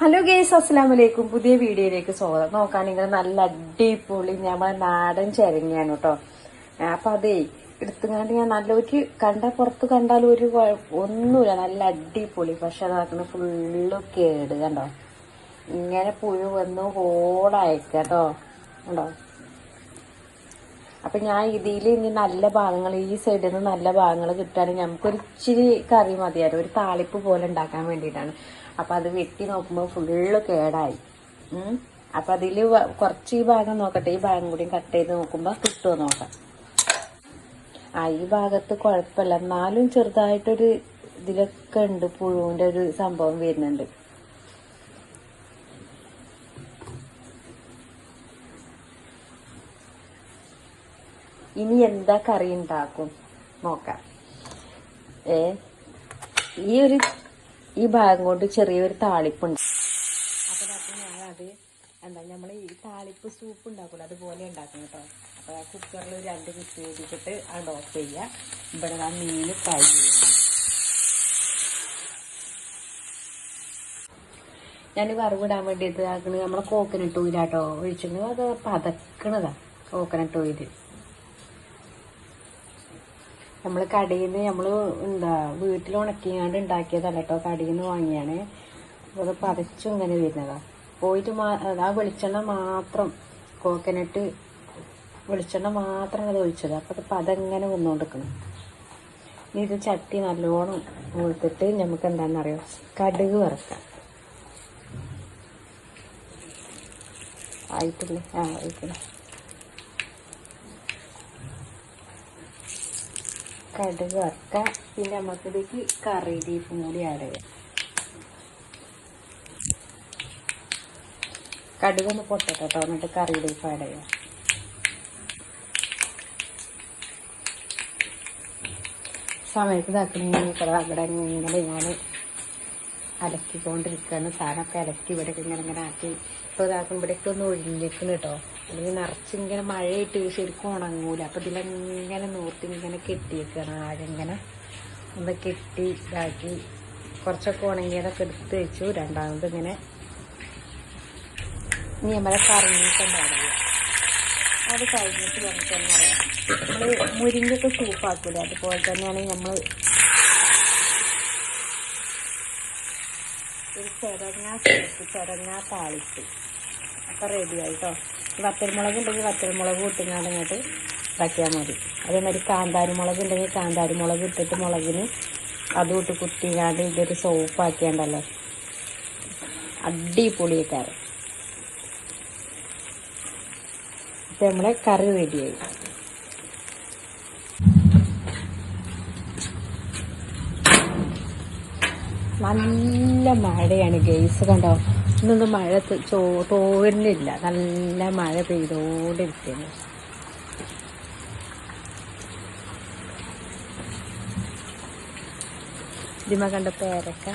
Hello guys അസ്സാം വലൈക്കും പുതിയ വീഡിയോയിലേക്ക് സ്വാഗതം. നോക്കാൻ നിങ്ങൾ നല്ല അടിപൊളി നമ്മളെ നാടൻ ചരങ്ങിയാണ് കേട്ടോ. അപ്പൊ അതേ എടുത്തുകൊണ്ട് ഞാൻ നല്ല ഒരു കണ്ട പുറത്ത് കണ്ടാൽ ഒരു ഒന്നുമില്ല നല്ല അടിപൊളി. പക്ഷെ അതാക്കുന്ന ഫുള്ള് കേട് കണ്ടോ? ഇങ്ങനെ പുഴു വന്ന് കേട്ടോ. കണ്ടോ? അപ്പൊ ഞാൻ ഇതിൽ ഇനി നല്ല ഭാഗങ്ങൾ ഈ സൈഡിൽ നിന്ന് നല്ല ഭാഗങ്ങൾ കിട്ടുകയാണെങ്കിൽ നമുക്കൊരിച്ചിരി കറി മതിയായിരുന്നു. ഒരു താളിപ്പ് പോലെ ഉണ്ടാക്കാൻ വേണ്ടിയിട്ടാണ്. അപ്പൊ അത് വെട്ടി നോക്കുമ്പോൾ ഫുള്ള് കേടായി. അപ്പൊ അതിൽ കുറച്ച് ഈ ഭാഗം നോക്കട്ടെ. ഈ ഭാഗം കൂടി കട്ട് ചെയ്ത് നോക്കുമ്പോ കിട്ടുമോ നോക്കാം. ആ ഈ ഭാഗത്ത് കുഴപ്പമില്ല എന്നാലും ചെറുതായിട്ടൊരു ഇതിലൊക്കെ ഉണ്ട് പുഴുവിന്റെ ഒരു സംഭവം വരുന്നുണ്ട്. ഇനി എന്താ കറി ഉണ്ടാക്കും? നോക്കാം. ഏ? ഈ ഒരു ഈ ഭാഗം കൊണ്ട് ചെറിയൊരു താളിപ്പുണ്ട്. അപ്പൊ അപ്പൊ ഞാൻ എന്താ നമ്മൾ ഈ താളിപ്പ് സൂപ്പ് ഉണ്ടാക്കുമല്ലോ അതുപോലെ ഉണ്ടാക്കും കേട്ടോ. അപ്പൊ ആ കുക്കറിൽ രണ്ട് വിസിൽ ചെയ്തിട്ട് അത് ഓഫ് ചെയ്യുക ഇവിടെ ആ മീൻ ഫ്രൈ ചെയ്യുന്നു. ഞാൻ വറവിടാൻ വേണ്ടി ആക്കണത് നമ്മളെ കോക്കനട്ട് ഓയിലാട്ടോ ഒഴിച്ചിട്ടുണ്ടെങ്കിൽ അത് പതക്കണതാ കോക്കനട്ട് ഓയിൽ നമ്മൾ കടയിൽ നിന്ന് നമ്മൾ എന്താ വീട്ടിൽ ഉണക്കിയാണ്ട് ഉണ്ടാക്കിയതല്ല കേട്ടോ കടയിൽ നിന്ന് വാങ്ങിയാണ്. അപ്പോൾ അത് പതച്ചും ഇങ്ങനെ വരുന്നതാ. പോയിട്ട് മാ ആ വെളിച്ചെണ്ണ മാത്രം കോക്കനട്ട് വെളിച്ചെണ്ണ മാത്രം അത് ഒഴിച്ചത്. അപ്പോൾ അത് പതങ്ങനെ വന്നുകൊണ്ടിരിക്കണം ഇനി ഇത് ചട്ടി നല്ലോണം കൊടുത്തിട്ട് നമുക്ക് എന്താണെന്നറിയോ കടുക് വറക്കാം. ആയിട്ടില്ലേ? ആ ആയിട്ടില്ല. കടുക് വറുക്കുക പിന്നെ നമുക്കിതേക്ക് കറി ലീഫും കൂടി ആഡ് ചെയ്യാം. കടുക് ഒന്ന് പൊട്ടട്ടെ കേട്ടോ എന്നിട്ട് കറി ലീഫ് ആഡ് ചെയ്യാം. സമയത്ത് ഇതാക്കണമെങ്കിൽ അവിടെ ഇങ്ങനെ ഞാൻ അലക്കിക്കൊണ്ടിരിക്കുകയാണ് സാധനമൊക്കെ അലക്കി ഇവിടെയൊക്കെ ഇങ്ങനെ ഇങ്ങനെ ആക്കി. ഇപ്പോൾ ഇതാക്കുമ്പോഴേക്കൊന്ന് ഒഴിഞ്ഞേക്കുന്നു കേട്ടോ അല്ലെങ്കിൽ നിറച്ച് ഇങ്ങനെ മഴയിട്ട് ശരിക്കും ഉണങ്ങൂല. അപ്പം ഇതിലെങ്ങനെ നൂർത്തി ഇങ്ങനെ കെട്ടിയേക്കാണ്. ആകെ ഇങ്ങനെ ഒന്ന് കെട്ടി ഇതാക്കി കുറച്ചൊക്കെ ഉണങ്ങിയതൊക്കെ എടുത്ത് വെച്ചു. രണ്ടാമത് ഇങ്ങനെ ഇനി നമ്മളെ കറിഞ്ഞിട്ടുണ്ടാവില്ല അത് കഴിഞ്ഞിട്ട് നമുക്ക് എന്താ പറയുക നമ്മൾ മുരിങ്ങൊക്കെ സൂപ്പാക്കൂലേ അതുപോലെ തന്നെയാണ് നമ്മൾ ഒരു ചിരങ്ങ ചേർത്ത് ചിരങ്ങ താളിച്ച് അപ്പം റെഡിയായി കേട്ടോ വത്തൽമുളക് ഉണ്ടെങ്കിൽ വത്തൽമുളക് ഇട്ടിങ്ങാണ്ട് ഇങ്ങോട്ട് ഇതാക്കിയാൽ മതി. അതേമാതിരി കാന്താരി മുളക് ഉണ്ടെങ്കിൽ കാന്താരി മുളക് ഇട്ടിട്ട് മുളകിന് അതും ഇട്ട് കുത്തിങ്ങാണ്ട് ഇതൊരു സോപ്പാക്കിയാണ്ടല്ലോ അടിപൊളിയേക്കാറ് ഇപ്പം നമ്മളെ കറി റെഡിയായി നല്ല മഴയാണ് ഗെയ്സ് കണ്ടോ? ഇന്നൊന്നും മഴ ചോ തോരുന്നില്ല. നല്ല മഴ പെയ്തോണ്ടിരിക്കുന്നു. ഇതിമ കണ്ട പേരക്ക?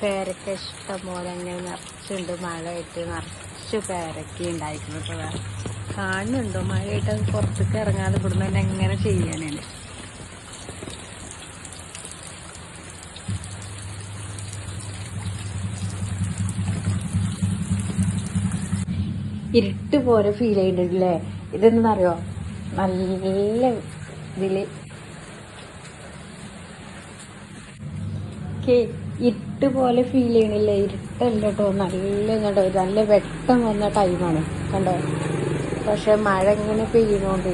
പേരക്ക ഇഷ്ടം പോലെ അങ്ങനെ നിറച്ചുണ്ട് മഴയായിട്ട് നിറച്ച് പേരക്ക ഉണ്ടായിട്ടുണ്ട് കാണുന്നുണ്ടോ? മഴയായിട്ട് അത് പുറത്തേക്ക് ഇറങ്ങാതെ ഇവിടുന്ന് തന്നെ എങ്ങനെ ചെയ്യാനാണ്? ഇരുട്ട് പോലെ ഫീൽ ചെയ്യുന്നുണ്ടല്ലേ ഇതെന്താണെന്നറിയോ നല്ല ഇതിൽ. ഇരുട്ട് പോലെ ഫീൽ ചെയ്യണില്ലേ? ഇരുട്ടല്ല കേട്ടോ നല്ല കേട്ടോ നല്ല വെട്ടം വന്ന ടൈമാണ് കണ്ടോ? പക്ഷെ മഴ ഇങ്ങനെ പെയ്യുന്നോണ്ട്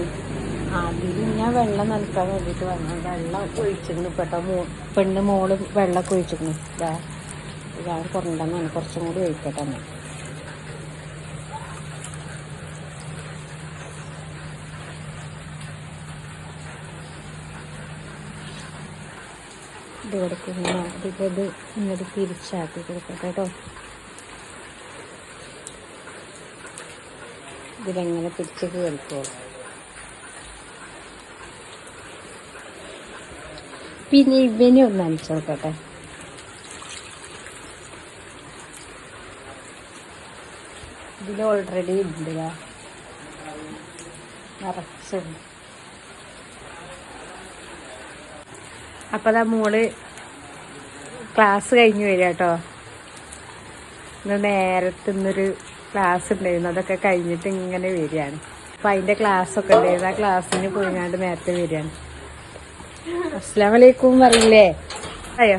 അതിൽ ഞാൻ വെള്ളം നനക്കാൻ വേണ്ടിട്ട് വന്നു വെള്ളം ഒഴിച്ചിരുന്നു കേട്ടോ മോ പെണ്ണ് മോൾ വെള്ളമൊക്കെ ഒഴിച്ചിരുന്നു ഇതാ ഇതാണ് കുറഞ്ഞിട്ടാണ് കുറച്ചും കൂടി ഒഴിക്കട്ടെ എന്നാ. ഇത് കൊടുക്കുന്നു അതിപ്പോൾ ഇത് ഇങ്ങോട്ട് തിരിച്ചാക്കി കൊടുക്കട്ടെ കേട്ടോ. ഇതിലെങ്ങനെ തിരിച്ച് കേൾക്കുള്ളൂ പിന്നെ ഇവനെ ഒന്ന് അനച്ചു കൊടുക്കട്ടെ ഇതിൽ ഓൾറെഡി ഉണ്ട് ദാ. നിറച്ചുണ്ട്. അപ്പം അതാ മോൾ ക്ലാസ് കഴിഞ്ഞ് വരിക കേട്ടോ ഇന്ന് നേരത്തെ ഇന്നൊരു ക്ലാസ് ഉണ്ടായിരുന്നു. അതൊക്കെ കഴിഞ്ഞിട്ട് ഇങ്ങനെ വരികയാണ്. അപ്പം അതിന്റെ ക്ലാസ് ഒക്കെ ഉണ്ടായിരുന്നു ആ ക്ലാസ്സിന് പോയിങ്ങാണ്ട് നേരത്തെ വരികയാണ്. അസ്സാം വലൈക്കും പറയില്ലേ അയ്യോ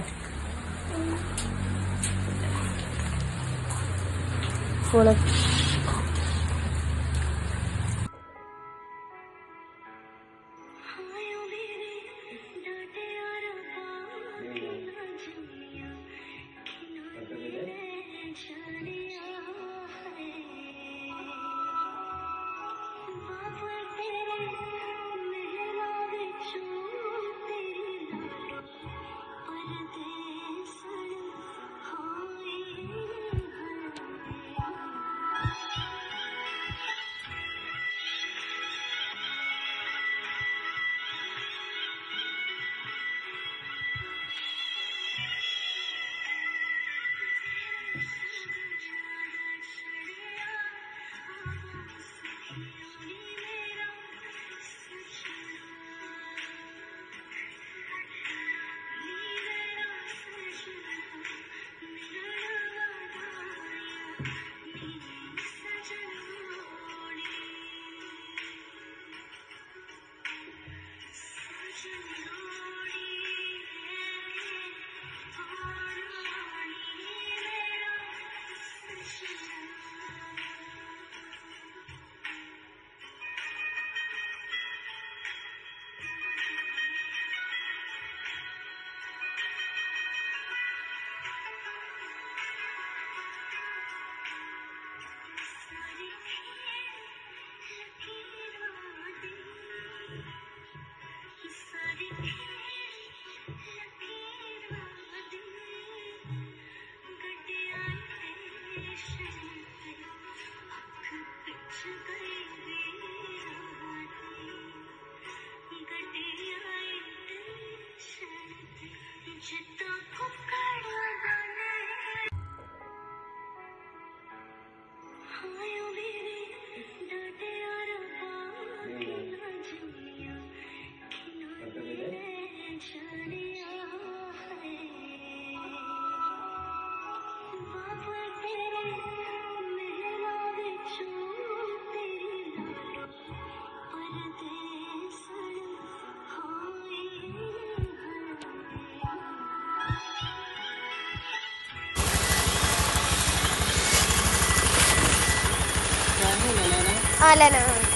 آل نعم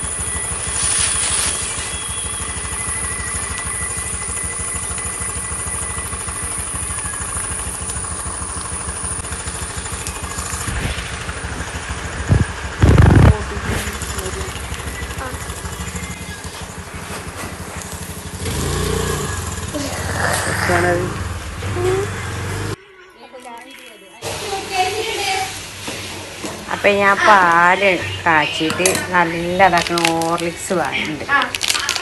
Thank you. അപ്പൊ ഞാൻ പാൽ കാച്ചിട്ട് നല്ല അതാക്കണം ഓർലിക്സ് വാങ്ങിണ്ട്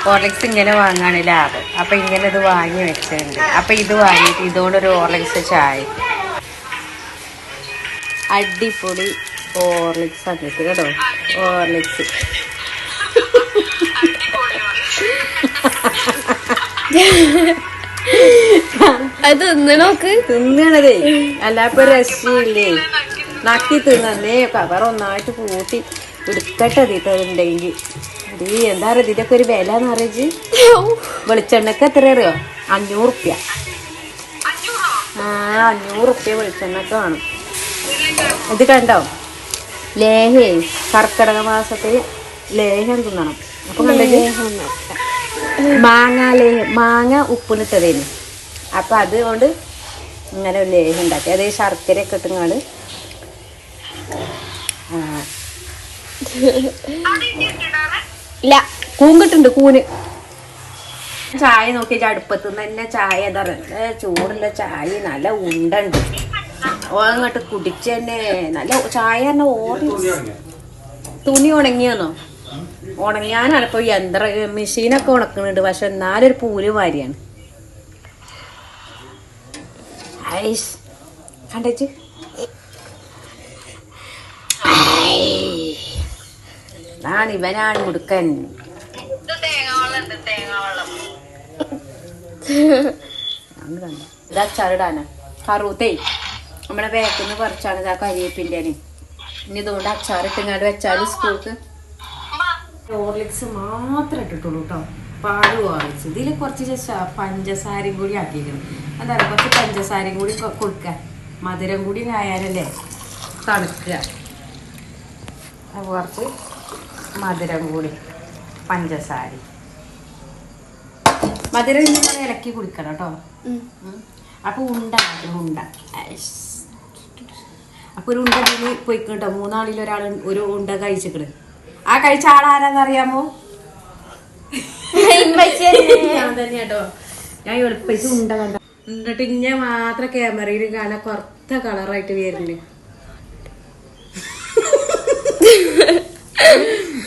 ഓർലിക്സ് ഇങ്ങനെ വാങ്ങാണ് ലാഭം. അപ്പൊ ഇങ്ങനെ ഇത് വാങ്ങി വെച്ചിട്ടുണ്ട്. അപ്പൊ ഇത് വാങ്ങിയിട്ട് ഇതുകൊണ്ടൊരു ഓർലിക്സ് ചായ. അടിപൊളി ഓർലിക്സ് ആക്കിയിട്ട് കേട്ടോ. ഓർലിക്സ് അത് തിന്നണോക്ക് തിന്നണതേ. അല്ലാപ്പൊ രക്ഷയില്ലേ? നക്കി തിന്നേ കവർ ഒന്നായിട്ട് കൂട്ടി എടുക്കട്ടെ ഇതിട്ടുണ്ടെങ്കിൽ ഇത് എന്താ പറയുക ഇതിന്റെ ഒക്കെ ഒരു വില എന്ന് അറിയിച്ച് വെളിച്ചെണ്ണക്ക് എത്ര അറിയോ? അഞ്ഞൂറ് റുപ്യ ആ അഞ്ഞൂറ് റുപ്യ വെളിച്ചെണ്ണക്ക് കാണും ഇത് കണ്ടോ? ലേഹേ കർക്കിടക മാസത്തിൽ ലേഹം തിന്നണം. അപ്പൊ മാങ്ങ ലേഹം മാങ്ങ ഉപ്പിലിട്ടതേന് അപ്പൊ അതുകൊണ്ട് ഇങ്ങനെ ഒരു ലേഹം ഉണ്ടാക്കി. അത് ശർക്കരയൊക്കെ ഇട്ടുങ്ങാണ്ട് ആ, ഇല്ല കൂങ്കിട്ടുണ്ട് കൂന്. ചായ നോക്കി അടുപ്പത്ത് തന്നെ ചായ പറയുക ചൂടുള്ള ചായ നല്ല ഉണ്ടുണ്ട്. ഓങ്ങോട്ട് കുടിച്ച് തന്നെ നല്ല ചായ തന്നെ ഓടി. തുണി ഉണങ്ങിയാന്നോ? ഉണങ്ങാനാണ് ഇപ്പൊ യന്ത്ര മെഷീനൊക്കെ ഉണക്കുന്നുണ്ട് പക്ഷെ എന്നാലൊരു പൂര് വാരിയാണ് ഐസ്. കണ്ടച്ച് അതാണ് ഇവനാണ് മുടുക്കൻ. ഇതാ അച്ചാറിടാനാ കറുത്തേ നമ്മളെ വേക്കുന്ന കുറച്ചാണ് ഇതാ കരിയേപ്പിന്റെ ഇനി ഇതുകൊണ്ട് അച്ചാറിട്ടിങ്ങാണ്ട് വെച്ചാൽ സ്കൂൾക്ക് ഹോർലിക്സ് മാത്രമേ ഇട്ടിട്ടുള്ളൂ കേട്ടോ പാൽ ഹോർലിക്സ് ഇതിൽ കുറച്ച് പഞ്ചസാരയും കൂടി ആക്കിയിരിക്കണം അതാണ് കുറച്ച് പഞ്ചസാരയും കൂടി കൊടുക്കുക മധുരം കൂടി ആയാലല്ലേ തണുക്കുക കുറച്ച് മധുരം കൂടി പഞ്ചസാര മധുരം ഇങ്ങനെ ഇളക്കി കുടിക്കണം കേട്ടോ. അപ്പോൾ ഉണ്ട ഉണ്ട. അപ്പോൾ ഒരു ഉണ്ട ഇതിൽ പോയി കേട്ടോ. മൂന്നാളിൽ ഒരാൾ ഒരു ഉണ്ട കഴിച്ചിക്കണ്. ആ കഴിച്ച ആളാരാന്നറിയാമോ ഞാൻ തന്നെ കേട്ടോ. ഞാൻ എളുപ്പത്തിൽ ഉണ്ട കണ്ട എന്നിട്ട് ഇങ്ങനെ മാത്രം ക്യാമറയിൽ കാണാൻ കുറത്ത കളറായിട്ട് വരുന്നു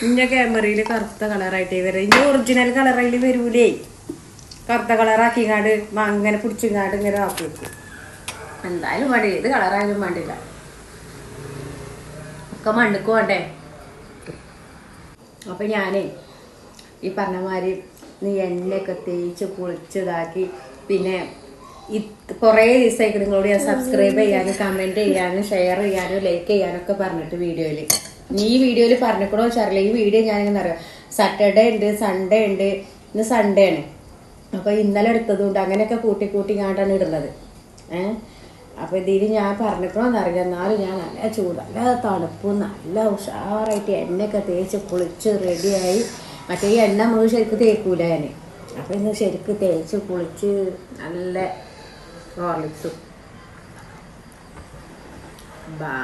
ഇന്ന ക്യാമറയിൽ കറുത്ത കളറായിട്ട് വരും ഇനി ഒറിജിനൽ കളറിൽ വരൂലേ. കറുത്ത കളറാക്കിങ്ങാണ്ട് അങ്ങനെ പിടിച്ചിങ്ങാണ്ട് ഇങ്ങനെ ആക്കി വെക്കും. എന്തായാലും വേണ്ട ഏത് കളറായാലും വേണ്ടില്ല ഒക്കെ മണ്ണുക്ക് വേണ്ടേ അപ്പൊ ഞാനേ ഈ പറഞ്ഞ മാതിരി നീ എണ്ണയൊക്കെ തേച്ച് പൊളിച്ചതാക്കി പിന്നെ കുറേ ദിവസമായിട്ട് നിങ്ങളോട് ഞാൻ സബ്സ്ക്രൈബ് ചെയ്യാനും കമന്റ് ചെയ്യാനും ഷെയർ ചെയ്യാനും ലൈക്ക് ചെയ്യാനും ഒക്കെ പറഞ്ഞിട്ട് വീഡിയോയിൽ നീ ഈ വീഡിയോയിൽ പറഞ്ഞിക്കണോ വെച്ചറിയില്ല ഈ വീഡിയോ ഞാനിങ്ങനെ അറിയാം സാറ്റർഡേ ഉണ്ട് സൺഡേ ഉണ്ട് ഇന്ന് സൺഡേ ആണ്. അപ്പൊ ഇന്നലെ എടുത്തതുകൊണ്ട് അങ്ങനെയൊക്കെ കൂട്ടി കൂട്ടി കാണ്ടാണ് ഇടുന്നത്. ഏഹ് അപ്പൊ ഇതിൽ ഞാൻ എന്ന് അറിയാം എന്നാലും ഞാൻ നല്ല ചൂട് നല്ല തണുപ്പും നല്ല ഉഷാറായിട്ട് എണ്ണയൊക്കെ തേച്ച് കുളിച്ച് റെഡിയായി മറ്റേ ഈ എണ്ണ മുഴുവൻ ശരിക്കും തേക്കൂല ഞാൻ അപ്പൊ ഇന്ന് ശരിക്കും തേച്ച് കുളിച്ച് നല്ല ഹോർലിക്സും ബാ